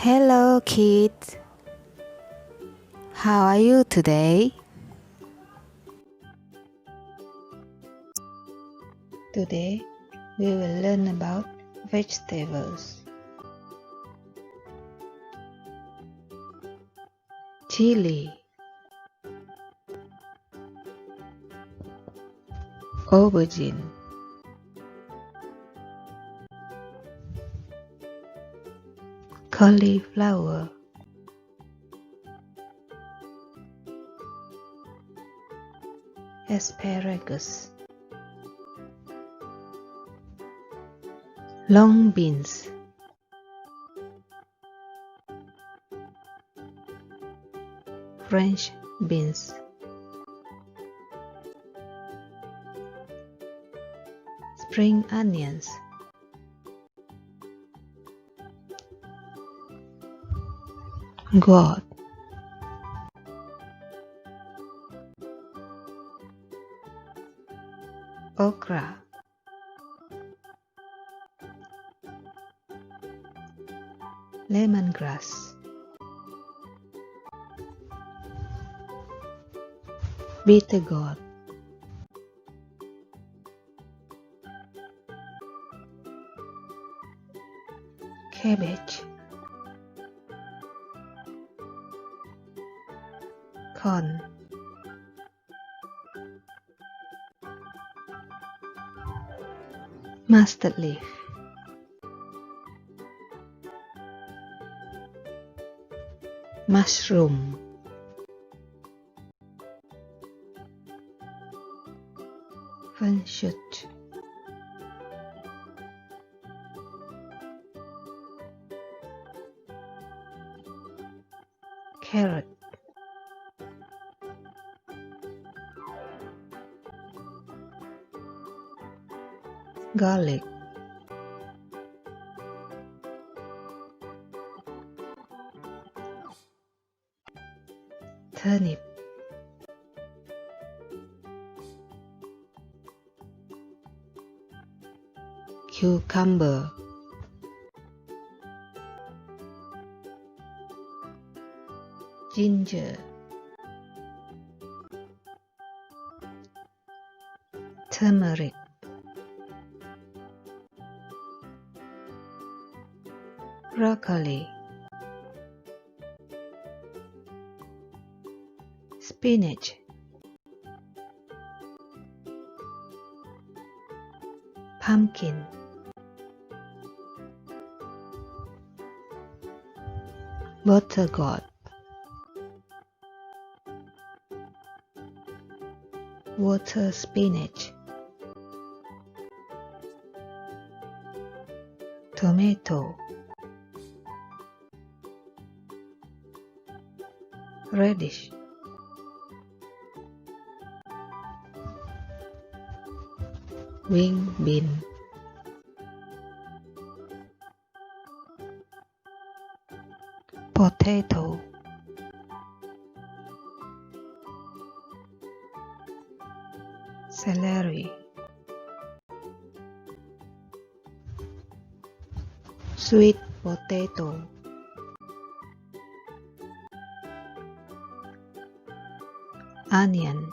Hello, kids. How are you today? Today, we will learn about vegetables. Chili, aubergine, cauliflower, asparagus, long beans, French beans, spring onions. God. Okra. Lemongrass. Bittergourd. Cabbage. Corn, mustard leaf, mushroom, fenchurch, carrot, garlic, turnip, cucumber, ginger, turmeric, broccoli, spinach, pumpkin, butter gourd, water spinach, tomato, radish, wing bean, potato, celery, sweet potato, onion.